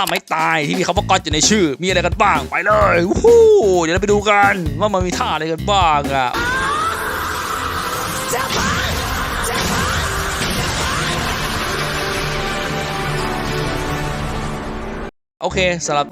ถ้าไม้ตายที่มีคำว่าก๊อตอยู่ในชื่อ มีอะไรกันบ้างไปเลยวู้ฮู้เดี๋ยวเราไปดูกันว่ามันมีท่าอะไรกันบ้างอะโอเคสำหรับ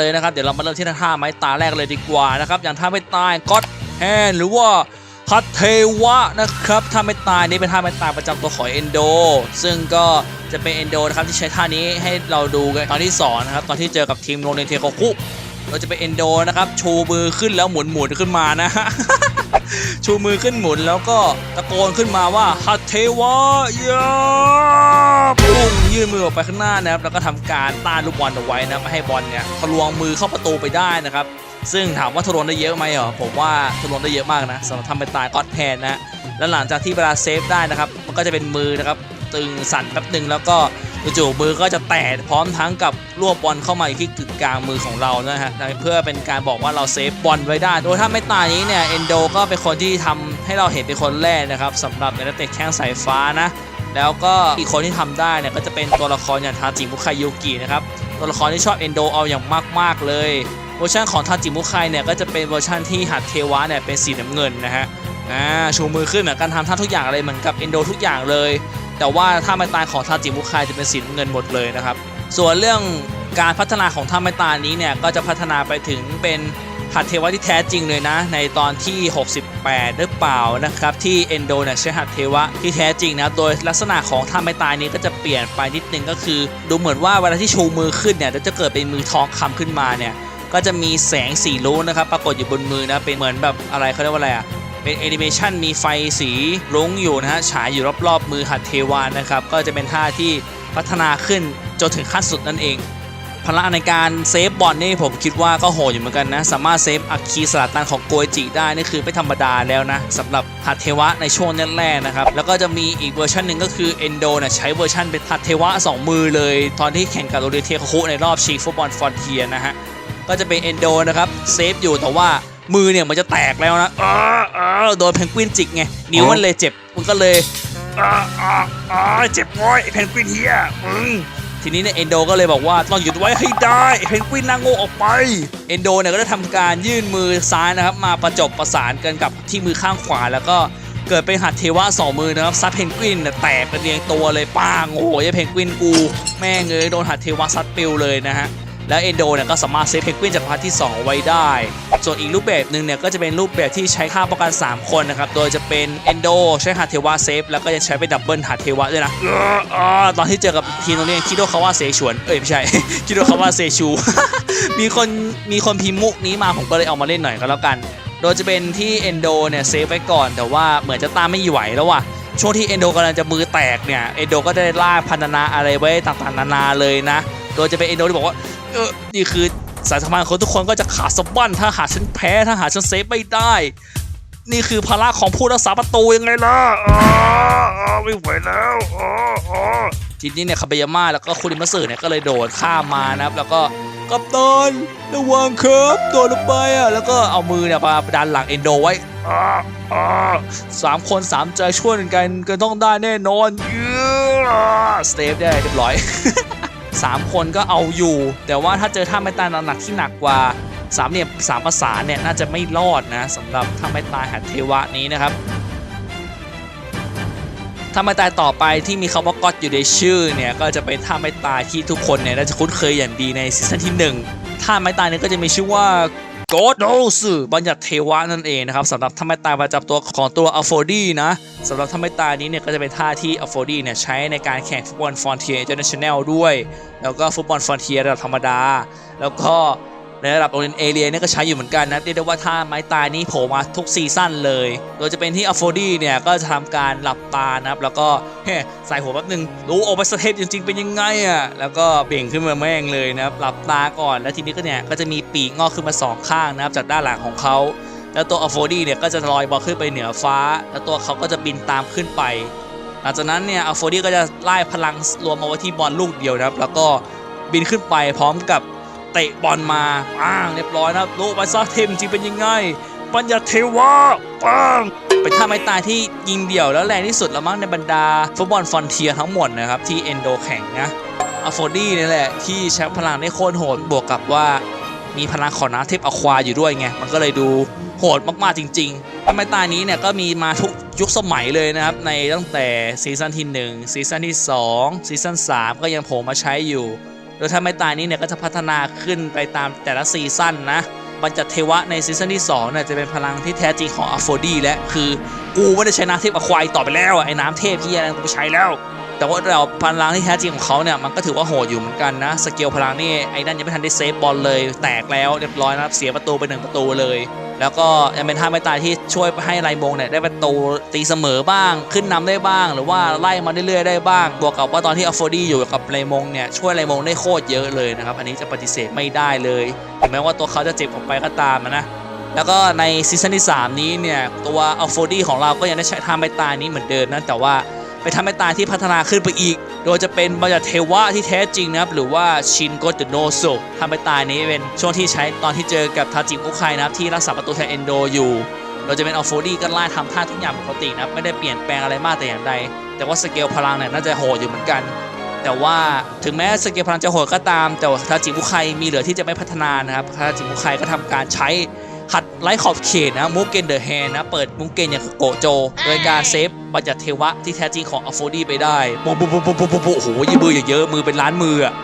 เลยนะครับเดี๋ยวเรามาเริ่มที่ท่าไม้ตาแรกเลยดีกว่านะครับอย่างท่าไม้ตายก็อดแฮนหรือว่าพัทเทวะนะครับท่าไม้ตายนี้เป็นท่าไม้ตายประจำตัวของเอนโด ซึ่งก็จะเป็นเอนโดนะครับที่ใช้ท่านี้ให้เราดูกันตอนที่สอนนะครับตอนที่เจอกับทีมโรงเรียนเทโคคุเราจะเป็นเอนโดนะครับชูมือขึ้นแล้วหมุนหมุนขึ้นมานะ ชูมือขึ้นหมุนแล้วก็ตะโกนขึ้นมาว่าฮัตเทวะยาพุ่งยื่นมือออกไปข้างหน้านะครับแล้วก็ทำการต้านลูกบอลเอาไว้นะไม่ให้บอลเนี่ยทะลวงมือเข้าประตูไปได้นะครับ ซึ่งถามว่าทะลวงได้เยอะไหมเหรอผมว่าทะลวงได้เยอะมากนะสำหรับทำเป็นตายก็อดแทนนะแล้วหลังจากที่เวลาเซฟได้นะครับ มันก็จะเป็นมือนะครับ ตึงสั่นแป๊บหนึ่งแล้วก็จู่ๆมือก็จะแตะพร้อมทั้งกับรวบบอลเข้ามาที่กึ่งกลางมือของเรานะฮะเพื่อเป็นการบอกว่าเราเซฟบอลไว้ได้ โดยถ้าไม่ตายนี้เนี่ยเอนโดก็เป็นคนที่ทำให้เราเห็นเป็นคนแรกนะครับสำหรับในนักเตะแข้งสายฟ้านะแล้วก็อีกคนที่ทำได้เนี่ยก็จะเป็นตัวละครอย่างทาจิมุคายยูกินะครับตัวละครที่ชอบเอนโดเอาอย่างมากๆเลยเวอร์ชันของทาจิมุคายเนี่ยก็จะเป็นเวอร์ชันที่หัดเทวะเนี่ยเป็นสีน้ำเงินนะฮะอ่าชูมือขึ้นเหมือนกันทำท่าทุกอย่างเลยเหมือนกับเอนโดทุกอย่างเลย แต่ว่าท่าไม้ตายของทาจิมุคายจะเป็นสีน้ำเงินหมดเลยนะครับ ส่วนเรื่องการพัฒนาของท่าไม้ตายนี้เนี่ยก็จะพัฒนาไปถึงเป็นหัดเทวะที่แท้จริงเลยนะ ในตอนที่ 68 หรือเปล่านะครับ ที่เอนโดเนี่ยใช้หัดเทวะที่แท้จริงนะ โดยลักษณะของท่าไม้ตายนี้ก็จะเปลี่ยนไปนิดนึงก็คือ ดูเหมือนว่าเวลาที่ชูมือขึ้นเนี่ยจะเกิดเป็นมือทองคำขึ้นมาเนี่ยก็จะมีแสงสีรุ้งนะครับปรากฏอยู่บนมือนะเป็นเหมือนแบบอะไรเขาเรียกว่าอะไรอะ เป็นแอนิเมชันมีไฟสีรุ้งอยู่นะฮะฉายอยู่รอบๆมือหัดเทวานนะครับ ก็จะเป็นท่าที่พัฒนาขึ้นจนถึงขั้นสุดนั่นเองพละในการเซฟบอลนี่ผมคิดว่าก็โหดอยู่เหมือนกันนะ สามารถเซฟอัคคีสลัดตันของโกยจิได้นี่คือไม่ธรรมดาแล้วนะสำหรับหัดเทวะในช่วงแรกๆนะครับ แล้วก็จะมีอีกเวอร์ชันหนึ่งก็คือเอนโดเนี่ยใช้เวอร์ชันเป็นหัดเทวะ 2 มือเลย ตอนที่แข่งกับโรเดเทคุในรอบชิงฟุตบอลฟอนเทียนะฮะก็จะเป็นเอนโดนะครับเซฟอยู่แต่ว่า มือเนี่ยมันจะแตกแล้วนะอ้าอ้าโดนเพนกวินจิกไงนิ้วมันเลยเจ็บมันก็เลยอ้าอ้าอ้าเจ็บโว้ยไอเพนกวินเฮียมึงทีนี้เนี่ยเอนโดก็เลยบอกว่าต้องหยุดไว้ให้ได้เพนกวินน่าโง่ออกไปเอนโดเนี่ยก็ได้ทำการยื่นมือซ้ายนะครับ มาประจบประสานกันกับที่มือข้างขวาแล้วก็เกิดเป็นหัดเทวะสองมือนะครับซัดเพนกวินเนี่ยแตกเป็นเรียงตัวเลยป้างโอ้โหไอเพนกวินกู แม่งเอ้ยโดนหัดเทวะซัดปิวเลยนะฮะ และเอนโดเนี่ยก็สามารถเซฟเพนกวินจากพาร์ทที่ 2 เอาไว้ได้ ส่วนอีกรูปแบบหนึ่งเนี่ยก็จะเป็นรูปแบบที่ใช้ค่าป้องกัน 3 คนนะครับ โดยจะเป็นเอนโดใช้ฮาเทวะเซฟแล้วก็จะใช้เป็นดับเบิลฮาเทวะด้วยนะตอนที่เจอกับทีมโรงเรียนคิโดคาเขาวะเซชวน เอ้ยไม่ใช่ คิโดคาเขาวะเซชู มีคนมีคนพิมพ์มุกนี้มาผมก็เลยเอามาเล่นหน่อยก็แล้วกัน โดยจะเป็นที่เอนโดเนี่ยเซฟไว้ก่อน แต่ว่าเหมือนจะตามไม่ไหวแล้วว่ะช่วงที่เอนโดกำลังจะมือแตกเนี่ยเอนโดก็ได้ล่าพันธนาอะไรไว้ต่างๆนานาเลยนะโดยจะเป็นเอนโดที่บอกว่าเออนี่คือสายสัมพันธ์ของทุกคนก็จะขาดสะบั้นถ้าหาฉันแพ้ถ้าหาฉันเซฟไม่ได้ นี่คือภาระของผู้รักษาประตูยังไงล่ะอ้าอ้าไม่ไหวแล้วอ้าอ้าทีนี้เนี่ยคาเบยาม่าแล้วก็คุริมัสึเนี่ยก็เลยโดดข้ามมานะครับ แล้วก็กัปตันระวังครับโดดลงไปอะแล้วก็เอามือเนี่ยมาดันหลังเอนโดไว้อ้าอ้าสามคนสามใจช่วยกันก็ต้องได้แน่นอนเย้สเตฟได้เรียบร้อย 3 คนก็เอาอยู่ แต่ว่าถ้าเจอท่าไม้ตายหนักที่หนักกว่าสามเหลี่ยมสามประสานเนี่ยน่าจะไม่รอดนะสำหรับท่าไม้ตายหัดเทวะนี้นะครับท่าไม้ตายต่อไปที่มีคำว่าก็อดอยู่ในชื่อเนี่ยก็จะเป็นท่าไม้ตายที่ทุกคนเนี่ยน่าจะคุ้นเคยอย่างดีในซีซั่นที่หนึ่งท่าไม้ตายเนี่ยก็จะมีชื่อว่า โกดโนสึบัญญัติเทวะนั่นเองนะครับสำหรับท่าไม้ตายประจำตัวของตัวอัลโฟดีนะสำหรับท่าไม้ตายนี้เนี่ยก็จะเป็นท่าที่อัลโฟดีเนี่ยใช้ในการแข่งฟุตบอลฟอนเทียอินเตอร์เนชั่นแนลด้วย แล้วก็ฟุตบอลฟอนเทียระดับธรรมดา แล้วก็ ในระดับโอเลียนเอเรียเนี่ยก็ใช้อยู่เหมือนกันนะเรียกได้ว่าท่าไม้ตายนี้โผล่มาทุกซีซั่นเลย โดยจะเป็นที่อัลโฟดีเนี่ยก็จะทำการหลับตานะครับ แล้วก็เฮ้ใส่หัวแป๊บหนึ่งรู้โอเปอร์สเทปจริงๆเป็นยังไงอะแล้วก็เบ่งขึ้นมาแม่งเลยนะครับหลับตาก่อนแล้วทีนี้ก็เนี่ยก็จะมีปีกงอกขึ้นมาสองข้างนะครับจากด้านหลังของเขาแล้วตัวอัลโฟดีเนี่ยก็จะลอยบอลขึ้นไปเหนือฟ้า แล้วตัวเขาก็จะบินตามขึ้นไปหลังจากนั้นเนี่ยอัลโฟดี้ก็จะไล่พลังรวมมาไว้ที่บอลลูกเดียวนะครับ แล้วก็บินขึ้นไปพร้อมกับ เตะบอลมาป้างเรียบร้อยนะครับลูกไปซะเทมจริงเป็นยังไง ปัญญาเทวะปังเป็นท่าไม้ตายที่ยิงเดี่ยวแล้วแรงที่สุดละมั้งในบรรดาฟุตบอลฟอนเทียทั้งหมดนะครับที่เอนโดแข่งนะอัลโฟดี้นี่แหละที่ใช้พลังได้โคตรโหดบวกกับว่ามีพลังของน้ำเทพอควาอยู่ด้วยไง มันก็เลยดูโหดมากๆจริงๆทำไม้ตายนี้เนี่ยก็มีมาทุกยุคสมัยเลยนะครับ ในตั้งแต่ซีซั่นที่ 1 ซีซั่นที่ 2 ซีซั่น3 ก็ยังโผล่มาใช้อยู่ โดยถ้าไม่ตายนี้เนี่ยก็จะพัฒนาขึ้นไปตามแต่ละซีซั่นนะบรรจัดเทวะในซีซั่นที่2เนี่ยจะเป็นพลังที่แท้จริงของอัฟโฟดีและคือกูไม่ได้ใช้น้ำเทพอควายต่อไปแล้วอะไอ้น้ำเทพที่อะไรกูไม่ใช้แล้ว แต่ว่าเราพลังที่แท้จริงของเขาเนี่ยมันก็ถือว่าโหดอยู่เหมือนกันนะสเกลพลังนี่ไอ้นั่นยังไม่ทันได้เซฟบอลเลยแตกแล้วเรียบร้อยนะครับเสียประตูไปหนึ่งประตูเลย แล้วก็ยังเป็นท่าไม่ตายที่ช่วยให้ไรมงเนี่ยได้ประตูตีเสมอบ้าง ขึ้นนำได้บ้าง หรือว่าไล่มาเรื่อยๆได้บ้าง บวกกับว่าตอนที่อัฟโฟดีอยู่กับไรมงเนี่ยช่วยไรมงได้โคตรเยอะเลยนะครับ อันนี้จะปฏิเสธไม่ได้เลยถึงแม้ว่าตัวเขาจะเจ็บออกไปก็ตามนะแล้วก็ในซีซั่นที่ 3 นี้เนี่ยตัวอัลโฟดีของเราก็ยังได้ใช้ท่าไม่ตายนี้เหมือนเดิมนะแต่ว่า ไปทำให้ตายที่พัฒนาขึ้นไปอีก โดยจะเป็นบัญญัติเทวะที่แท้จริงนะครับหรือว่าชินโกตโนโซทำให้ตายนี้เป็นช่วงที่ใช้ตอนที่เจอกับทาจิมุคไคนะครับที่รักษาประตูแทนเอนโดอยู่เราจะเป็นอัลโฟดี้ก็ไล่ทำท่าทุกอย่างปกตินะครับไม่ได้เปลี่ยนแปลงอะไรมากแต่อย่างใด แต่ว่าสเกลพลังเนี่ยน่าจะโหดอยู่เหมือนกันแต่ว่าถึงแม้สเกลพลังจะโหดก็ตาม แต่ว่าทาจิมุคไคมีเหลือที่จะไม่พัฒนานะครับทาจิมุคไคก็ทำการใช้ หัดไล่ขอบเขตนะมูเกนเดอะแฮนนะเปิดมูเกนอย่างโกโจ โดยการเซฟบัญญัติเทวะที่แท้จริงของอัลโฟดีไปได้ปุ๊บปุ๊บปุ๊บปุ๊บปุ๊บโอ้โหยืมืออย่างเยอะมือเป็นล้านมืออะ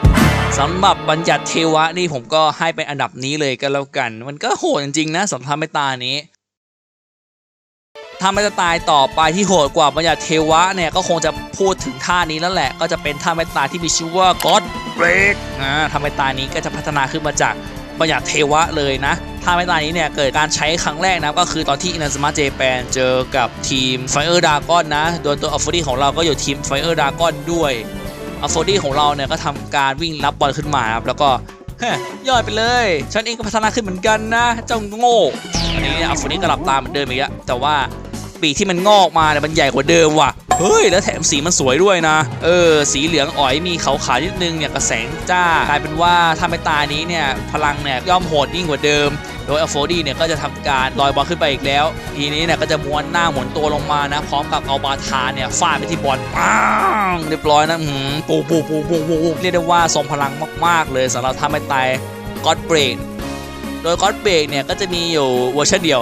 สำหรับบัญญัติเทวะนี่ผมก็ให้เป็นอันดับนี้เลยก็แล้วกัน มันก็โหดจริงๆนะสำหรับไม่ตานี้ถ้าไม่จะตายต่อไปที่โหดกว่าบัญญัติเทวะเนี่ยก็คงจะพูดถึงท่านี้แล้วแหละ ก็จะเป็นท่าไม่ตายที่มีชื่อว่า God Break อ่าท่าไม่ตายนี้ก็จะพัฒนาขึ้นมาจาก บัญญัติเทวะเลยนะท่าไม่ตายนี้เนี่ยเกิดการใช้ครั้งแรกนะก็คือตอนที่อินาสมาเจแปนเจอกับทีม Fire Dragon นนะ โดยตัวอัลฟอดี้ของเราก็อยู่ทีม Fire Dragon ด้วยอัลฟอดี้ของเราเนี่ยก็ทำการวิ่งรับบอลขึ้นมาครับแล้วก็ยอดไปเลย ฉันเองก็พัฒนาขึ้นเหมือนกันนะเจ้าโง่อันนี้เนี่ยอัลฟอดี้ก็หลับตาเหมือนเดิมอีกแล้วแต่ว่าปีกที่มันงอกมาเนี่ยมันใหญ่กว่าเดิมว่ะ เฮ้ย แล้วแถมสีมันสวยด้วยนะ เออ สีเหลืองอ๋อยมีขาวขาวนิดนึงเนี่ยกระแสงจ้ากลายเป็นว่าถ้าไม่ตายนี้เนี่ยพลังเนี่ยย่อมโหดยิ่งกว่าเดิมโดยอัลโฟดี้เนี่ยก็จะทำการลอยบอลขึ้นไปอีกแล้ว ทีนี้เนี่ยก็จะม้วนหน้าหมุนตัวลงมานะ พร้อมกับเอาบาทาเนี่ยฟาดไปที่บอลปังเรียบร้อยนะหืมปูปูปูปูปูเรียกได้ว่าทรงพลังมาก ๆ เลยสำหรับถ้าไม่ตายก็อดเบรก โดยก็อดเบรกเนี่ยก็จะมีอยู่เวอร์ชันเดียว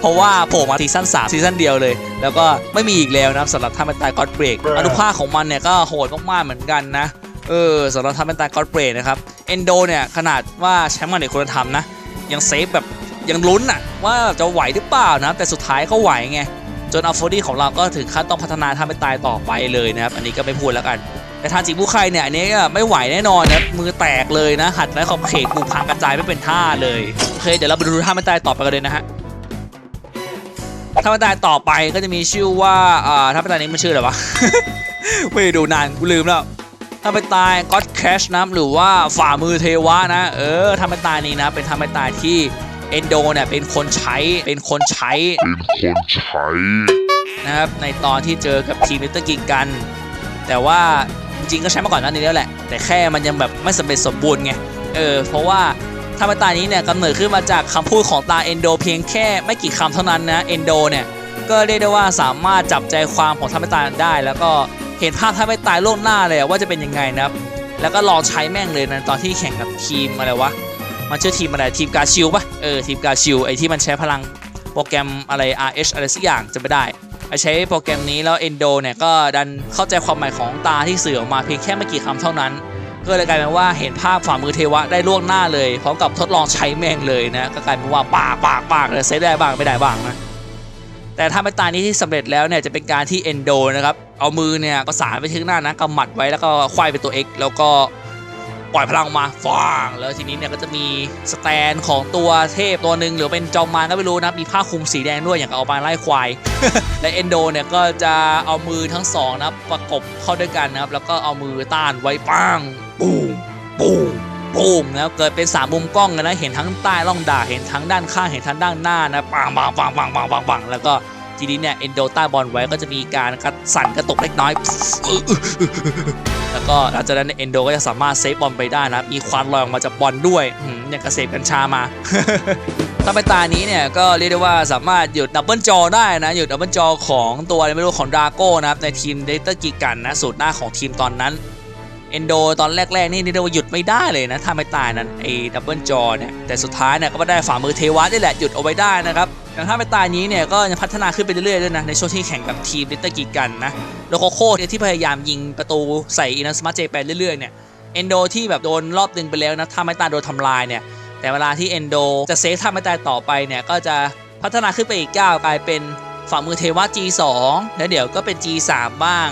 เพราะว่าโผล่มาซีซั่น3ซีซั่นเดียวเลย แล้วก็ไม่มีอีกแล้วนะครับสำหรับท่าเป็นตายก็อดเบรกอนุภาคของมันเนี่ยก็โหดมากๆเหมือนกันนะเออสำหรับท่าเป็นตายก็อดเบรกนะครับเอนโดเนี่ยขนาดว่าแชมป์มาเด็กคุณธรรมนะ ยังเซฟแบบยังลุ้นอะว่าจะไหวหรือเปล่านะแต่สุดท้ายก็ไหวไงจนอัลโฟดี้ของเราก็ถึงขั้นต้องพัฒนาท่าเป็นตายต่อไปเลยนะครับอันนี้ก็ไม่พูดแล้วกัน แต่ทางจิบุไคเนี่ยอันนี้ก็ไม่ไหวแน่นอนนะมือแตกเลยนะ หัดไร้ขอบเขตกูพังกระจายไม่เป็นท่าเลยโอเคเดี๋ยวเราไปดูท่าไม่ตายต่อไปกันเลยนะฮะท่าไม่ตายต่อไปก็จะมีชื่อว่าอ่าท่าไม่ตายนี้มันชื่ออะไรวะไม่ได้ดูนานกูลืมแล้วท่าไม่ตายก็อดแคชนะหรือว่าฝ่ามือเทวะนะ เออท่าไม่ตายนี้นะ เป็นท่าไม่ตายที่เอนโดเนี่ยเป็นคนใช้เป็นคนใช้เป็นคนใช้นะครับในตอนที่เจอกับทีมลิตเติ้ลกิงกัน แต่ว่าจ ริงๆก็ใช้มาก่อนหน้านี้แล้วแหละ แต่แค่มันยังแบบไม่สำเร็จสมบูรณ์ไง เออ เพราะว่าธรรมตานี้เนี่ยกำเนิดขึ้นมาจากคำพูดของตาเอนโดเพียงแค่ไม่กี่คำเท่านั้นนะ เอนโดเนี่ย ก็เรียกได้ว่าสามารถจับใจความของธรรมตาได้ แล้วก็เห็นภาพธรรมตายล่วงหน้าเลยว่าจะเป็นยังไงนะครับ แล้วก็ลองใช้แม่งเลยนะตอนที่แข่งกับทีมอะไรวะ มันชื่อทีมอะไร ทีมกาชิลปะเออ ทีมกาชิลไอที่มันใช้พลังโปรแกรมอะไร RH อะไรสักอย่างจะไม่ได้ ใช้โปรแกรมนี้แล้วเอนโดเนี่ยก็ดันเข้าใจความหมายของตาที่สื่อออกมาเพียงแค่ไม่กี่คำเท่านั้น ก็เลยกลายเป็นว่าเห็นภาพฝ่ามือเทวะได้ล่วงหน้าเลยพร้อมกับทดลองใช้แม่งเลยนะก็กลายเป็นว่าปากปากปากเลยเซฟได้บ้างไม่ได้บ้างนะแต่ถ้าไม่ตายนี้ที่สำเร็จแล้วเนี่ยจะเป็นการที่เอนโดนะครับเอามือเนี่ยก็สานไปถึงหน้านะกำหมัดไว้แล้วก็ควายเป็นตัว X แล้วก็ ปล่อยพลังออกมาฟางแล้วทีนี้เนี่ยก็จะมีสแตนของตัวเทพตัวหนึ่งหรือเป็นจอมมารก็ไม่รู้นะมีผ้าคลุมสีแดงด้วยอย่างเอามาไล่ควาย และเอนโดเนี่ยก็จะเอามือทั้งสองนะประกบเข้าด้วยกันนะครับแล้วก็เอามือต้านไว้ปังปูมปูมปูมนะเกิดเป็นสามมุมกล้องนะเห็นทั้งใต้ล่องด่าเห็นทั้งด้านข้างเห็นทั้งด้านหน้านะปังปังปังปังปังปังปังแล้วก็ทีนี้เนี่ยเอนโดต้าบอลไว้ก็จะมีการกระสั่นกระตุกเล็กน้อย แล้วก็หลังจากนั้นเอนโดก็จะสามารถเซฟบอลไปได้นะมีควันลอยออกมาจากบอลด้วยอย่างกระเสพกัญชามาถ้าไปตานี้เนี่ยก็เรียกได้ว่าสามารถหยุดดับเบิลจอได้นะหยุดดับเบิลจอของตัวไม่รู้ของดราโก้นะครับในทีมเดลต้ากิกันนะสูตรหน้าของทีมตอนนั้น เอนโดตอนแรกๆนี่เรียกว่าหยุดไม่ได้เลยนะ ถ้าไม่ตายนั้นไอ้ดับเบิลจอเนี่ย แต่สุดท้ายเนี่ยก็ไม่ได้ฝ่ามือเทวะนี่แหละ หยุดเอาไว้ได้นะครับอย่างถ้าไม่ตายนี้เนี่ย ก็ยังพัฒนาขึ้นไปเรื่อยๆด้วยนะ ในช่วงที่แข่งกับทีมเดต้ากิกันนะโลโคโค่ที่พยายามยิงประตูใส่อินัสมาเจไปเรื่อยๆเนี่ยเอนโดที่แบบโดนรอบนึงไปแล้วนะถ้าไม่ตายโดนทำลายเนี่ยแต่เวลาที่เอนโดจะเซฟท่าไม่ตายต่อไปเนี่ยก็จะพัฒนาขึ้นไปอีกก้าวกลายเป็นฝ่ามือเทวะ G2 แล้วเดี๋ยวก็เป็น G3 บ้าง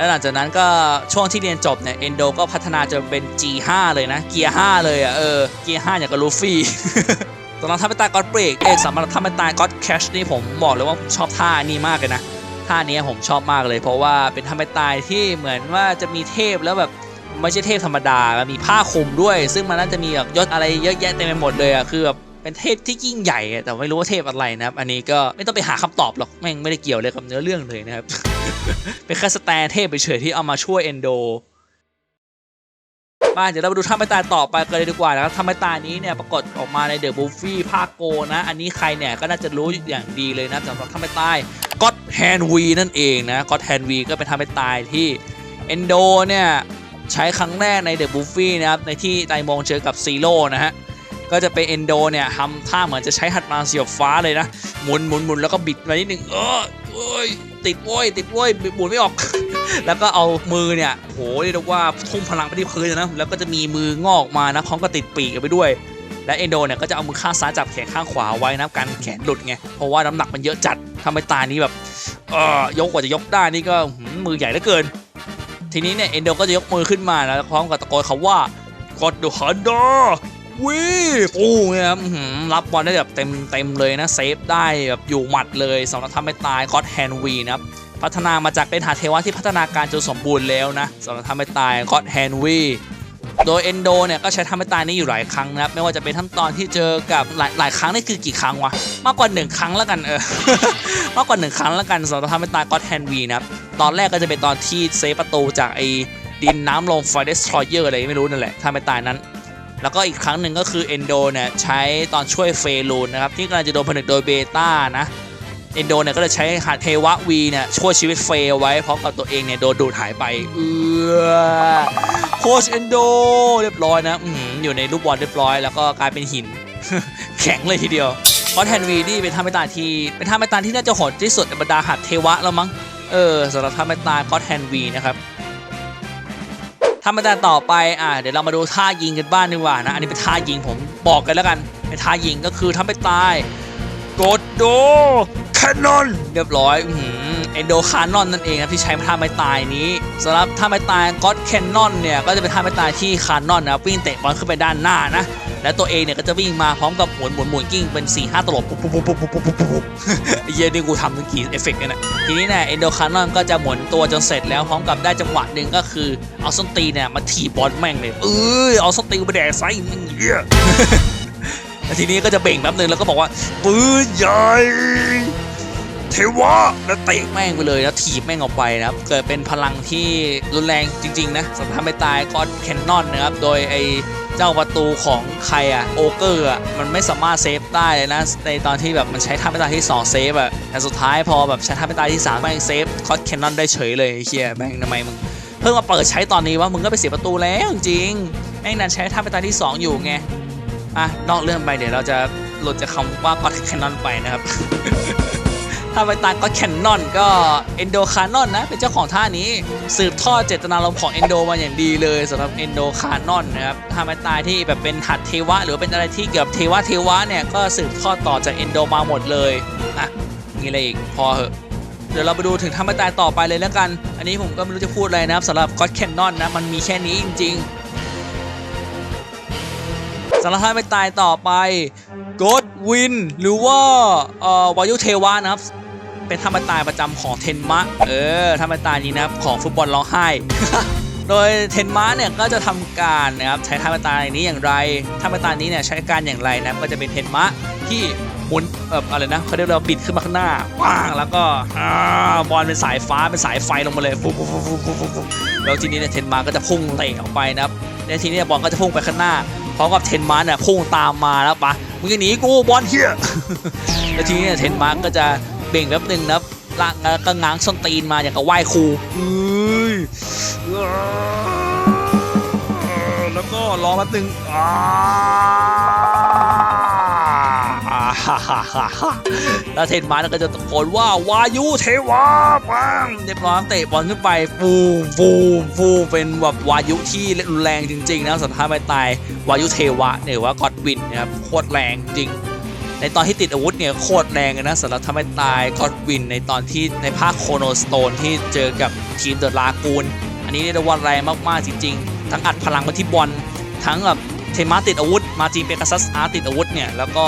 แล้วหลังจากนั้นก็ช่วงที่เรียนจบเนี่ยเอนโดก็พัฒนาจนเป็น G5 เลยนะ เกียร์5เลยอะเออเกียร์5อย่างกับลูฟี่ตอนนั้นท่าไม่ตายก็อดเบรกเอกสำหรับท่าไม่ตายก็อดแคชนี่ผมบอกเลยว่าชอบท่านี้มากเลยนะท่านี้ผมชอบมากเลย เพราะว่าเป็นท่าไม่ตายที่เหมือนว่าจะมีเทพแล้วแบบไม่ใช่เทพธรรมดา มีผ้าคลุมด้วย ซึ่งมันน่าจะมีแบบยศอะไรเยอะแยะเต็มไปหมดเลยอะคือแบบ เป็นเทพที่ยิ่งใหญ่แต่ไม่รู้ว่าเทพอะไรนะครับ อันนี้ก็ไม่ต้องไปหาคำตอบหรอกแม่งไม่ได้เกี่ยวเลยกับเนื้อเรื่องเลยนะครับ เป็นแค่สแตนเทพเฉยที่เอามาช่วยเอนโดมาเดี๋ยวเรามาดูท่าไม่ตายต่อไปกันเลยดีกว่านะครับท่าไม่ตายนี้เนี่ยปรากฏออกมาในเดอะบูฟี่ภาคโกนะ อันนี้ใครเนี่ยก็น่าจะรู้อย่างดีเลยนะสำหรับท่าไม่ตายก็อดแฮนวีนั่นเองนะก็อดแฮนวีก็เป็นท่าไม่ตายที่เอนโดเนี่ยใช้ครั้งแรกในเดอะบูฟี่นะครับในที่ไดมองเจอกับซีโร่นะฮะ ก็จะเป็นเอนโดเนี่ยทำท่าเหมือนจะใช้หัดมาเสียบฟ้าเลยนะ หมุนหมุนหมุนแล้วก็บิดไปนิดนึงเออโอ้ยติดโว้ยติดโว้ยหมุนไม่ออก แล้วก็เอามือเนี่ยโหเรียกว่าทุ่มพลังไปที่พื้นนะแล้วก็จะมีมืองอกมานะพร้อมกับติดปีกไปด้วย และเอนโดเนี่ยก็จะเอามือข้างซ้ายจับแขนข้างขวาไว้นะกันแขนหลุดไงเพราะว่าน้ำหนักมันเยอะจัดทำให้ตานี้แบบเออยกกว่าจะยกได้นี่ก็มือใหญ่เหลือเกิน ทีนี้เนี่ยเอนโดก็จะยกมือขึ้นมาแล้วพร้อมกับตะโกนคำว่ากดดูฮันดอ วีปูเนี่ยครับรับบอลได้แบบเต็มเต็มเลยนะเซฟได้แบบอยู่หมัดเลยสำหรับทำให้ตายก็อดแฮนวีนะครับพัฒนามาจากเป็นหาเทวะที่พัฒนาการจนสมบูรณ์แล้วนะสำหรับทำให้ตายก็อดแฮนวีโดยเอนโดเนี่ยก็ใช้ทำให้ตายนี้อยู่หลายครั้งนะครับไม่ว่าจะเป็นทั้งตอนที่เจอกับหลายหลายครั้งนี่คือกี่ครั้งวะมากกว่าหนึ่งครั้งแล้วกันเออมากกว่าหนึ่งครั้งแล้วกันสำหรับทำให้ตายก็อดแฮนวีนะครับตอนแรกก็จะเป็นตอนที่เซฟประตูจากไอ้ดินน้ำลมไฟเดสทรอยเยอร์อะไรไม่รู้นั่นแหละทำให้ตายนั้น แล้วก็อีกครั้งหนึ่งก็คือเอนโดเนี่ยใช้ตอนช่วยเฟรูนนะครับที่กำลังจะโดนผนึกโดยเบต้านะเอนโดเนี่ยก็เลยใช้หาเทวะวีเนี่ยช่วยชีวิตเฟย์ไว้พราะกับตัวเองเนี่ยโดนดูดหายไปเออโคชเอนโดเรียบร้อยนะออยู่ในลูกบอลเรียบร้อยแล้วก็กลายเป็นหินแข็งเลยทีเดียวเพราะแทนวีนี่เป็นท่าไม่ตายที่เป็นท่าไม่ตายที่น่าจะโหดที่สุดในบรรดาหัดเทวะแล้วมั้งเออสำหรับท่าไม่ตายก็แทนวีนะครับ ถ้ามาด้าต่อไปอ่าเดี๋ยวเรามาดูท่ายิงกันบ้างดีกว่านะอันนี้เป็นท่ายิงผมบอกกันแล้วกันเป็นท่ายิงก็คือทำไปตายกดโดแคนนอนเรียบร้อยเอนโดคานอนนั่นเองนะที่ใช้ท่าไม้ตายนี้สำหรับท่าไม้ตายก็อดแคนนอนเนี่ยก็จะเป็นท่าไม้ตายที่คานอนนะวิ่งเตะบอลขึ้นไปด้านหน้านะ และตัวเองเนี่ยก็จะวิ่งมาพร้อมกับหมุนหมุนหมุนกิ้งเป็น4ี่ห้าตลบปุ๊บปุ๊บปุ๊บปุ๊บปุ๊บปุ๊บปุ๊บเหี้ยนี่กูทำถึงกี่เอฟเฟกต์เนี่ยนะทีนี้เนี่ยเอนโดคานอนก็จะหมุนตัวจนเสร็จแล้วพร้อมกับได้จังหวะหนึ่งก็คือเอาส้นตีนเนี่ยมาถีบบอลแม่งเลยเออเอาส้นตีนไปแดกไส้มึงเยี่ยทีนี้ก็จะเบ่งแป๊บนึงแล้วก็บอกว่าปืนใหญ่ เทวะแล้วเตะแม่งไปเลยแล้วถีบแม่งออกไปนะครับ เกิดเป็นพลังที่รุนแรงจริง ๆ นะสำหรับทำให้ตายก็อดแคนนอนนะครับ โดยไอ้เจ้าประตูของใครอะโอเกอร์อะมันไม่สามารถเซฟได้เลยนะในตอนที่แบบมันใช้ท่าไม่ตายที่ 2 เซฟอะแต่สุดท้ายพอแบบใช้ท่าไม่ตายที่ 3 แม่งเซฟคอสแคนนอนได้เฉยเลยเฮียแม่งทำไมมึงเพิ่งมาเปิดใช้ตอนนี้ว่ามึงก็ไปเสียประตูแล้วจริงแม่งนั่นใช้ท่าไปตายที่ 2 อยู่ไงอะนอกเรื่องไปเดี๋ยวเราจะหลุดจากคำว่าก็อดแคนนอนไปนะครับ ถ้าไปตามก็แคนนอนก็เอนโดคานอนนะ เป็นเจ้าของท่านี้ สืบทอดเจตนารมณ์ของเอนโดมาอย่างดีเลยสำหรับเอนโดคานอนนะครับถ้าไม่ตายที่แบบเป็นหัดเทวะ หรือเป็นอะไรที่เกี่ยวกับเทวะเทวะเนี่ยก็สืบทอดต่อจากเอนโดมาหมดเลยอะมีอะไรอีกพอเหอะเดี๋ยวเราไปดูถึงท่าไม่ตายต่อไปเลยแล้วกัน อันนี้ผมก็ไม่รู้จะพูดอะไรนะครับสำหรับก็แคนนอนนะมันมีแค่นี้จริง ๆ สำหรับท่าไม่ตายต่อไปกดวินหรือว่าเอ่อวายุเทวะนะครับ เป็นท่าไม่ตายประจำของเทนมะ เออท่าไม่ตายนี้นะครับของฟุตบอลร้องไห้ โดยเทนมะเนี่ยก็จะทำการนะครับใช้ท่าไม่ตายนี้อย่างไรท่าไม่ตายนี้เนี่ยใช้การอย่างไรนะก็จะเป็นเทนมะที่หมุนแบบออะไรนะเขาเรียกว่าบิดขึ้นมาข้างหน้าว้างแล้วก็อ่าบอลเป็นสายฟ้าเป็นสายไฟลงมาเลยฟุบฟุบฟุบฟุบฟุบฟุบฟุบแล้วทีนี้เนี่ยเทนมะก็จะพุ่งเตะออกไปนะครับและทีนี้บอลก็จะพุ่งไปข้างหน้า ร้อมกับเทนมะเนี่ยพุ่งตามมาแล้วปะมึงจะหนีกูบอลเฮียแล้วทีนี้เนี่ยเทนมาร์ก็จะเบ่งแป๊บหนึ่งนะครับลากแล้วก็ง้างส้นตีนมาอย่างกับไหว้ครูแล้วก็รอแป๊บหนึ่ง อ่าแล้วเทนมาก็จะตะโกนว่าวายุเทวาปังเรียบร้อยเตะบอลขึ้นไปฟูฟูฟูเป็นแบบวายุที่รุนแรงจริง ๆ นะสุดท้ายไปตายวายุเทวะเนี่ยหรือว่ากอดวินนะครับโคตรแรงจริง ในตอนที่ติดอาวุธเนี่ยโคตรแรงเลยนะสำหรับทำให้ตายก็อดวินในตอนที่ในภาคโคโนสโตนที่เจอกับทีมเดอะลากูนอันนี้เรียกได้ว่าแรงมากๆจริงๆ ทั้งอัดพลังมาที่บอลทั้งแบบ เทมาติดอาวุธ มาจีเปกัสซัสอาร์ติดอาวุธเนี่ย แล้วก็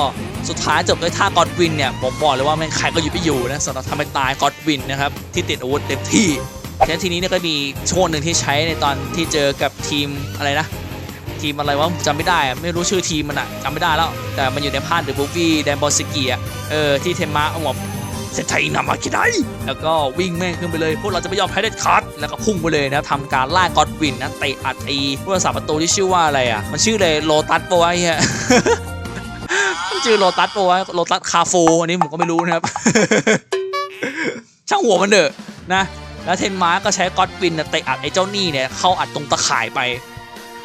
สุดท้ายจบด้วยท่ากอดวินเนี่ย ผมบอกเลยว่าแม่งใครก็หยุดไม่อยู่นะสำหรับทำให้ตายกอดวินนะครับ ที่ติดอาวุธเต็มที่แล้วทีนี้เนี่ยก็มีช่วงหนึ่งที่ใช้ในตอนที่เจอกับทีมอะไรนะ ทีมอะไรวะจำไม่ได้อะไม่รู้ชื่อทีมมันอะจำไม่ได้แล้ว แต่มันอยู่ในพาร์ทเดอะบูฟี่แดนบอสกีอะเออที่เทมะเอาหัว เซนไทนามาคิไดแล้วก็วิ่งแม่งขึ้นไปเลยพวกเราจะไม่ยอมแพ้เด็ดขาดแล้วก็พุ่งไปเลยนะทำการล่ากอดวินนะเตะอัดอ้ผู้รักษาประตูที่ชื่อว่าอะไรอะมันชื่อเลยโลตัสปะวะไอ้เหี้ยมันชื่อโลตัสปะวะโลตัสคาโฟอันนี้ผมก็ไม่รู้นะครับ ช่างหัวมันเถอะนะแล้วเทนมาร์ก็ใช้ก็อดวินนะเตะอัดไอ้เจ้านี่เนี่ยเข้าอัดตรงตะข่ายไป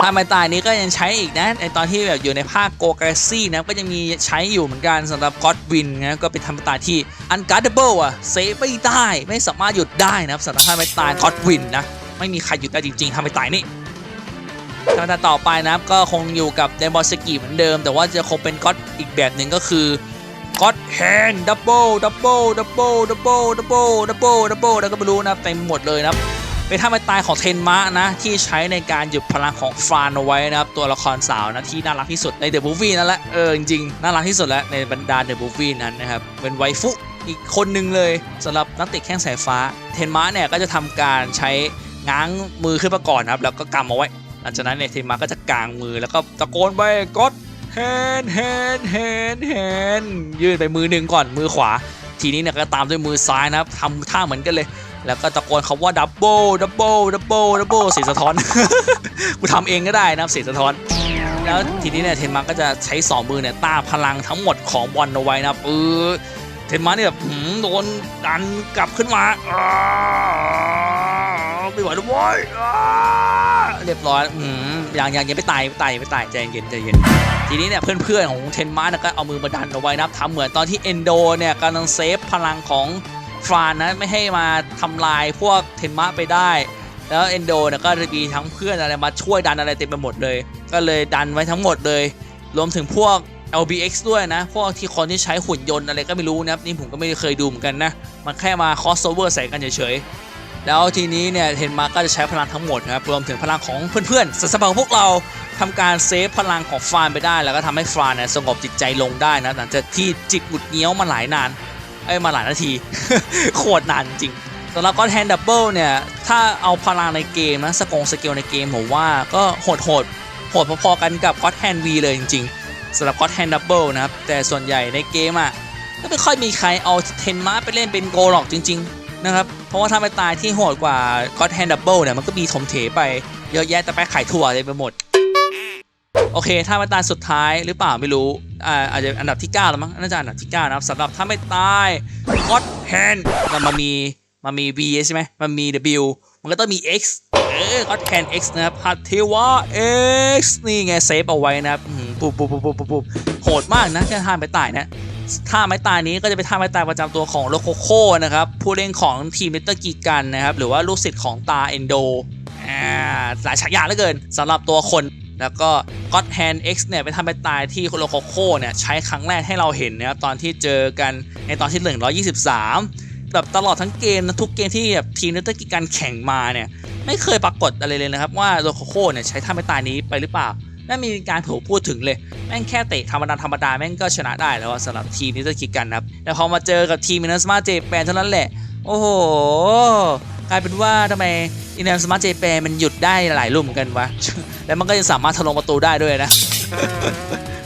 ทาไมตายนี้ก็ยังใช้อีกนะในตอนที่แบบอยู่ในภาคโกกาซี่นะก็ยังมีใช้อยู่เหมือนกันสำหรับก็อดวินนะก็เป็นทาไมตายที่ unguardable อะเซฟไม่ได้ไม่สามารถหยุดได้นะครับสำหรับทาไมตายก็อดวินนะไม่มีใครหยุดได้จริงๆทาไมตายนี่ทางต่อไปนะครับก็คงอยู่กับเดนบอสกีเหมือนเดิม แต่ว่าจะคงเป็นก็อดอีกแบบหนึ่งก็คือก็อดแฮนดับเบิลดับเบิลดับเบิลดับเบิลดับเบิลดับเบิลดับเบิลแล้วก็ไม่รู้นะเต็มหมดเลยนะครับ เป็นท่าไม้ตายของเทนมะนะที่ใช้ในการหยุดพลังของฟรานเอาไว้นะครับตัวละครสาวนะที่น่ารักที่สุดในเดอะบูฟี่นั่นแหละเออจริงๆน่ารักที่สุดแล้วในบรรดาเดอะบูฟี่นั้นนะครับเป็นไวฟุอีกคนหนึ่งเลยสำหรับนักเตะแข้งสายฟ้า เทนมะเนี่ยก็จะทำการใช้ง้างมือขึ้นมาก่อนนะครับแล้วก็กำเอาไว้ หลังจากนั้นเนี่ยเทนมะก็จะกางมือแล้วก็ตะโกนไปกดแฮนแฮนแฮนแฮนยื่นไปมือหนึ่งก่อนมือขวา ทีนี้เนี่ยก็ตามด้วยมือซ้ายนะครับทำท่าเหมือนกันเลย แล้วก็ตะโกนคำว่าดับเบิลดับเบิลดับเบิลดับเบิลเสียงสะท้อนกูทำเองก็ได้นะครับเสียงสะท้อน แล้วทีนี้เนี่ยเทนมาก็จะใช้สองมือเนี่ยต้าพลังทั้งหมดของบอลเอาไว้นะครับเออเทนมาเนี่ยแบบหืมโดนดันกลับขึ้นมาไม่ไหวแล้วเว้ยอ้าวเรียบร้อยอืมยังยังยังไม่ตายไม่ตายไม่ตายใจเย็นใจเย็นทีนี้เนี่ยเพื่อนๆของเทนมาเนี่ยก็เอามือมาดันเอาไว้นะทำเหมือนตอนที่เอนโดเนี่ยกำลังเซฟพลังของ ฟรานนะไม่ให้มาทำลายพวกเทนมาไปได้ แล้วเอนโดเนี่ยก็จะมีทั้งเพื่อนอะไรมาช่วยดันอะไรเต็มไปหมดเลย ก็เลยดันไว้ทั้งหมดเลย รวมถึงพวก LBX ด้วยนะ พวกที่คนที่ใช้หุ่นยนต์อะไรก็ไม่รู้นะครับนี่ผมก็ไม่เคยดูเหมือนกันนะ มันแค่มาคอสโอเวอร์ใส่กันเฉยๆ แล้วทีนี้เนี่ยเทนมาก็จะใช้พลังทั้งหมดนะครับรวมถึงพลังของเพื่อนๆสัตว์สปาพวกเราทำการเซฟพลังของฟรานไปได้ แล้วก็ทำให้ฟานเนี่ยสงบจิตใจลงได้นะหลังจากที่จิตหงุดเงี้ยวมาหลายนาน เอ้มาหลายนาที โคตรนานจริงสำหรับก็แทนดับเบิลเนี่ย ถ้าเอาพลังในเกมนะสกงสเกลในเกมผมว่าก็โหดโหดโหดพอๆกันกับก็แทนวีเลยจริงๆสำหรับก็แทนดับเบิลนะครับ แต่ส่วนใหญ่ในเกมอะก็ไม่ค่อยมีใครเอาเทนมาไปเล่นเป็นโกหรอกจริง ๆ นะครับ เพราะว่าถ้าไปตายที่โหดกว่าก็แทนดับเบิลเนี่ยมันก็มีถมเถไปเยอะแยะแต่ไปขายถั่วเลยไปหมด โอเค ถ้าไม่ตายสุดท้ายหรือเปล่าไม่รู้อ่าอาจจะอันดับที่9แล้วมั้งน่าจะอันดับที่9นะครับสำหรับถ้าไม่ตาย God Hand มันมามีมันมี V ใช่ไหมมันมี W มันก็ต้องมี X เออก็แทน X นะครับฮัตเทวะ X นี่ไงเซฟเอาไว้นะครับปุ๊บปุ๊บปุ๊บปุ๊บปุ๊บโหดมากนะแค่ท่าไม้ตายนะท่าไม้ตายนี้ก็จะเป็นท่าไม้ตายประจำตัวของโลโคโคนะครับ ผู้เล่นของทีมเลตเตอร์กีกันนะครับ หรือว่าลูกศิษย์ของตาเอนโดอ่าหลายฉายาเหลือเกินสำหรับตัวคน แล้วก็ God Hand X เนี่ยเป็นท่าไม้ตายที่โลโคโคเนี่ยใช้ครั้งแรกให้เราเห็นนะครับตอนที่เจอกันในตอนที่ 123 แบบตลอดทั้งเกมนะทุกเกมที่แบบทีมเลตเตอร์กีกันแข่งมาเนี่ยไม่เคยปรากฏอะไรเลยนะครับว่าโลโคโคเนี่ยใช้ท่าไม้ตายนี้ไปหรือเปล่าไม่มีการถูกพูดถึงเลย แม่งแค่เตะธรรมดาธรรมดาแม่งก็ชนะได้แล้วสำหรับทีมนี้จะคิดกันนะครับ แต่พอมาเจอกับทีมอินเนอร์สมาร์เจแปนเท่านั้นแหละ โอ้โห กลายเป็นว่าทำไม อินเนอร์สมาร์เจแปนมันหยุดได้หลายลูกเหมือนกันวะ แล้วมันก็ยังสามารถทะลวงประตูได้ด้วยนะ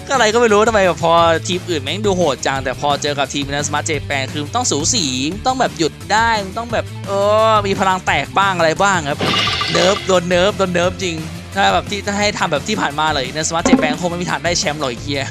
ก็อะไรก็ไม่รู้ทำไมแบบพอทีมอื่นแม่งดูโหดจัง แต่พอเจอกับทีมนัสมาร์เจแปนคือต้องสูสีมันต้องแบบหยุดได้มันต้องแบบเออมีพลังแตกบ้างอะไรบ้างครับเนิร์ฟโดนเนิร์ฟโดนเนิร์ฟจริง ถ้าแบบที่ถ้าให้ทำแบบที่ผ่านมาเลยนัสมาร์เจแปนคงไม่มีทางได้แชมป์หรอกเฮีย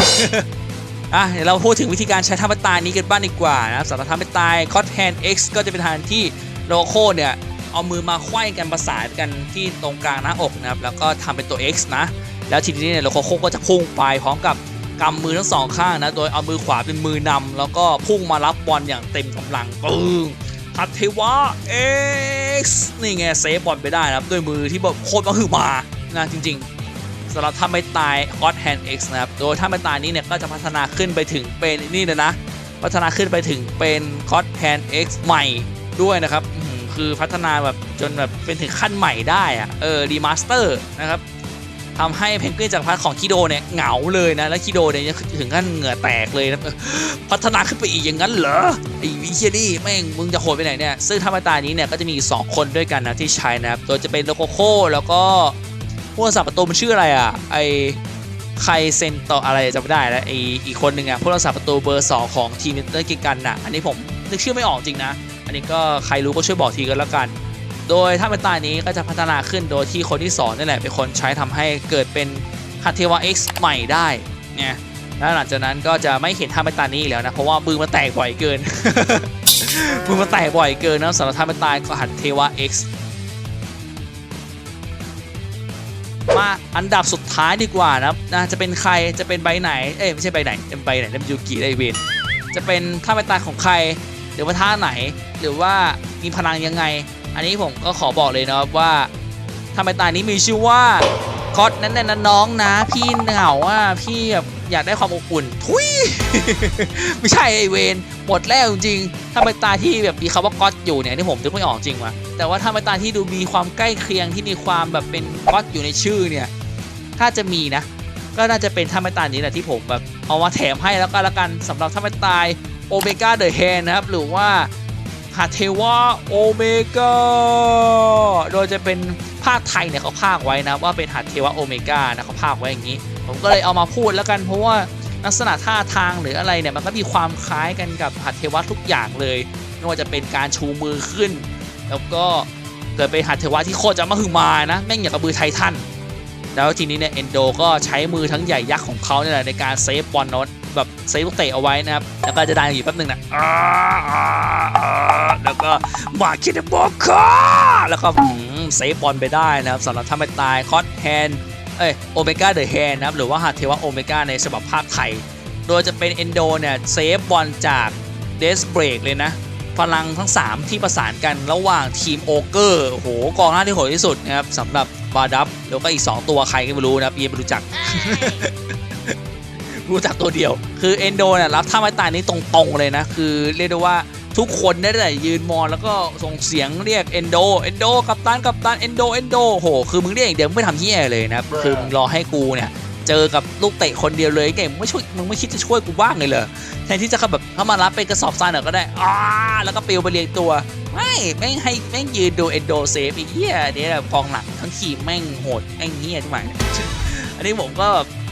อะเดี๋ยวเราพูดถึงวิธีการใช้ท่าไม้ตายนี้กันบ้างดีกว่านะครับสำหรับท่าไม้ตายคอ t แฮน X ก็จะเป็นทางที่โลโคเนี่ย เอามือมาไขว้กันประสานกันที่ตรงกลางหน้าอกนะครับ แล้วก็ทำเป็นตัว X นะ แล้วทีนี้เนี่ยโลโคโคก็จะพุ่งไปพร้อมกับกำมือทั้งสองข้างนะ โดยเอามือขวาเป็นมือนำแล้วก็พุ่งมารับบอลอย่างเต็มกำลังปึ้งทัตเทวะ X นี่ไงเซฟบอลไปได้นะครับ ด้วยมือที่แบบโคตรมาคือมานะจริงๆสำหรับถ้าไม่ตาย God Hand X นะครับ โดยถ้าไม่ตายนี้เนี่ยก็จะพัฒนาขึ้นไปถึงเป็นนี่เลยนะ พัฒนาขึ้นไปถึงเป็น God Hand X ใหม่ด้วยนะครับ คือพัฒนาแบบจนแบบเป็นถึงขั้นใหม่ได้อะเออรีมาสเตอร์นะครับทำให้เพนกวินจากพรรดิของคิโดเนี่ยเหงาเลยนะ แล้วคิโดเนี่ยถึงขั้นเหงื่อแตกเลยนะพัฒนาขึ้นไปอีกอย่างนั้นเหรอไอ้วิเชียนี่แม่งมึงจะโหดไปไหนเนี่ย ซึ่งถ้ามตายนี้เนี่ยก็จะมีอีกสองคนด้วยกันนะที่ใช้นะครับโดยจะเป็นโลโคโคแล้วก็ผู้รักษาประตูมันชื่ออะไรอะไอใครเซนต่ออะไรจำไม่ได้แล้วไออีกคนหนึ่งอะผู้รักษาประตูเบอร์2ของทีมเตอร์กิกันน่ะอันนี้ผมนึกชื่อไม่ออกจริงนะ อันนี้ก็ใครรู้ก็ช่วยบอกทีกันแล้วกัน โดยถ้าเป็นตานี้ก็จะพัฒนาขึ้นโดยที่คนที่สอนนี่แหละเป็นคนใช้ทำให้เกิดเป็นฮัตเทวา X ใหม่ได้เนี่ยแล้วหลังจากนั้นก็จะไม่เห็นท่าเป็นตานี้อีกแล้วนะ เพราะว่ามือมันแตกบ่อยเกินมือมันแตกบ่อยเกินนะสำหรับท่าเป็นตายก็ฮัตเทวา X มาอันดับสุดท้ายดีกว่านะนะจะเป็นใครจะเป็นใบไหน เอ้ยไม่ใช่ใบไหนเป็นใบไหนเป็นยูกิได้เวนจะเป็นท่าไม่ตายของใครหรือว่าท่าไหน หรือว่ามีพลังยังไง อันนี้ผมก็ขอบอกเลยนะครับว่าท่าไมตายนี้มีชื่อว่าก็อดนั่นน่นะน้องนะ พี่เหงาว่าพี่แบบอยากได้ความอบอุ่น ทุยไม่ใช่ไอเวนหมดแล้วจริงๆถ้าไมตายที่แบบมีคำว่าก็อดอยู่เนี่ยที่ผมนึกไม่ออกจริงว่ะแต่ว่าถ้าไมตายที่ดูมีความใกล้เคียงที่มีความแบบเป็นก็อดอยู่ในชื่อเนี่ย ถ้าจะมีนะ ก็น่าจะเป็นท่าไม่ตายนี้แหละที่ผมแบบเอามาแถมให้แล้วก็แล้วกันสำหรับท่าไม่ตายโอเมก้าเดอะแฮนนะครับหรือว่าาเทวะโอเมก้าโดยจะเป็นภาคไทยเนี่ยเขาภาคไว้นะว่าเป็นหัตเทวะโอเมก้านะเขาภาคไว้อย่างนี้ ผมก็เลยเอามาพูดแล้วกันเพราะว่าลักษณะท่าทางหรืออะไรเนี่ยมันก็มีความคล้ายกันกับหัตเทวะทุกอย่างเลยไม่ว่าจะเป็นการชูมือขึ้น แล้วก็เกิดเป็นหัตเทวะที่โคตรจะมาหึมานะแม่งอย่างกับมือไททันแล้วทีนี้เนี่ยเอนโดก็ใช้มือทั้งใหญ่ยักษ์ของเขาเนี่ยแหละในการเซฟบอลโน แบบเซฟลูกเตะเอาไว้นะครับ แล้วก็จะได้อยู่แป๊บนึงนะแล้วก็มาคิดบอกคอแล้วก็เซฟบอลไปได้นะครับสำหรับถ้าไม่ตายคอตแฮนเอ้ยโอเมก้าเดอะแฮนนะครับหรือว่าฮาเทวะโอเมก้าในฉบับภาคไทย โดยจะเป็นเอนโดเนี่ยเซฟบอลจากเดสเบรกเลยนะพลังทั้ง 3 ที่ประสานกันระหว่างทีมโอเกอร์โอ้โหกองหน้าที่โหดที่สุดนะครับสำหรับบาดับ แล้วก็อีก 2 ตัวใครก็ไม่รู้นะครับยังไม่รู้จัก รู้จักตัวเดียว คือเอนโดเนี่ยรับท่าไม้ตายนี้ตรงๆเลยนะ คือเรียกได้ว่าทุกคนได้แต่ยืนมองแล้วก็ส่งเสียงเรียกเอนโดเอนโดกัปตันกัปตันเอนโดเอนโดโหคือมึงเรียกอย่างเดียวไม่ทำเหี้ยเลยนะคือมึงรอให้กูเนี่ยเจอกับลูกเตะคนเดียวเลยเก่งมึงไม่ช่วยมึงไม่คิดจะช่วยกูบ้างเลยเหรอแทนที่จะแบบเข้ามารับเป็นกระสอบทรายหน่อยก็ได้อ่าแล้วก็ปลิวไปเรียงตัวไม่แม่งให้แม่งยืนดูเอนโดเซฟไอ้เหี้ยเนี่ยแบบกองหลังทั้งทีมแม่งโหดแม่งเหี้ยทุกอย่างอันนี้ผมก็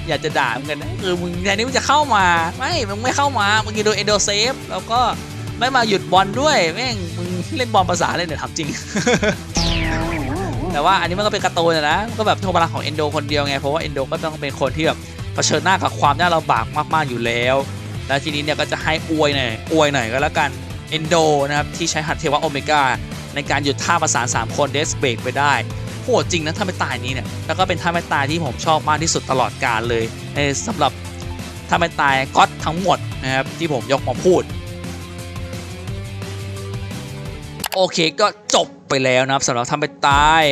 อยากจะด่าเหมือนกันนะคือมึงแทนที่มึงจะเข้ามา ไม่มึงไม่เข้ามามึงยืนดูเอนโดเซฟแล้วก็ไม่มาหยุดบอลด้วยแม่งมึงเล่นบอลภาษาเลยเนี่ยทำจริง แต่ว่าอันนี้มันก็เป็นการ์ตูนนะก็แบบโทพลังของเอนโดคนเดียวไงเพราะว่าเอนโดก็ต้องเป็นคนที่แบบเผชิญหน้ากับความยากลำบากมากๆอยู่แล้ว แล้วทีนี้เนี่ยก็จะให้อวยหน่อยอวยหน่อยก็แล้วกันเอนโดนะครับที่ใช้หัตเทวะโอเมก้าในการหยุดท่าประสาน 3 คนเดสเบรกไปได้ หดจริงนะท่าไม่ตายนี้เนี่ยแล้วก็เป็นท่าไม่ตายที่ผมชอบมากที่สุดตลอดกาลเลยในสำหรับท่าไม่ตายก็อตทั้งหมดนะครับที่ผมยกมาพูดโอเคก็จบไปแล้วนะครับสำหรับท่าไม่ตาย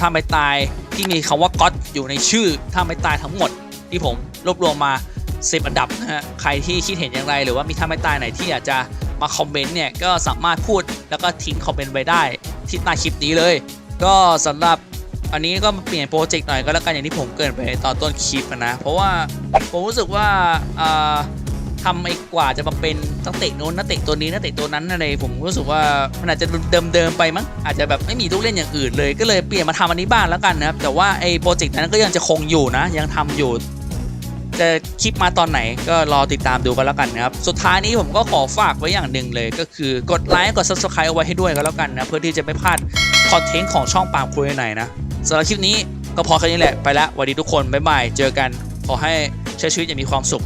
ท่าไม่ตายที่มีคำว่าก็อตอยู่ในชื่อท่าไม่ตายทั้งหมดที่ผมรวบรวมมา10อันดับนะฮะใครที่คิดเห็นอย่างไร หรือว่ามีท่าไม่ตายไหนที่อยากจะมาคอมเมนต์เนี่ยก็สามารถพูดแล้วก็ทิ้งคอมเมนต์ไว้ได้ที่ใต้คลิปนี้เลย ก็สำหรับ อันนี้ก็เปลี่ยนโปรเจกต์หน่อยก็แล้วกันอย่างที่ผมเกินไปตอนต้นคลิปนะ เพราะว่าผมรู้สึกว่าทำไอ้กว่าจะมาเป็นนักเตะโน้นนักเตะตัวนี้นักเตะตัวนั้นอะไรผมรู้สึกว่ามันอาจจะเดิมๆไปมั้งอาจจะแบบไม่มีลูกเล่นอย่างอื่นเลย ก็เลยเปลี่ยนมาทำอันนี้บ้างแล้วกันนะครับแต่ว่าไอ้โปรเจกต์นั้นก็ยังจะคงอยู่นะ ยังทำอยู่จะคลิปมาตอนไหนก็รอติดตามดูกันแล้วกันนะครับ สุดท้ายนี้ผมก็ขอฝากไว้อย่างหนึ่งเลย ก็คือกดไลค์กด subscribe เอาไว้ให้ด้วยกันแล้วกันนะเพื่อที่จะไม่พลาดคอนเทนต์ของช่องปามคุยไหนนะ สำหรับคลิปนี้ก็พอแค่นี้แหละไปละสวัสดีทุกคนบ๊ายบายเจอกันขอให้ใช้ชีวิตอย่างมีความสุข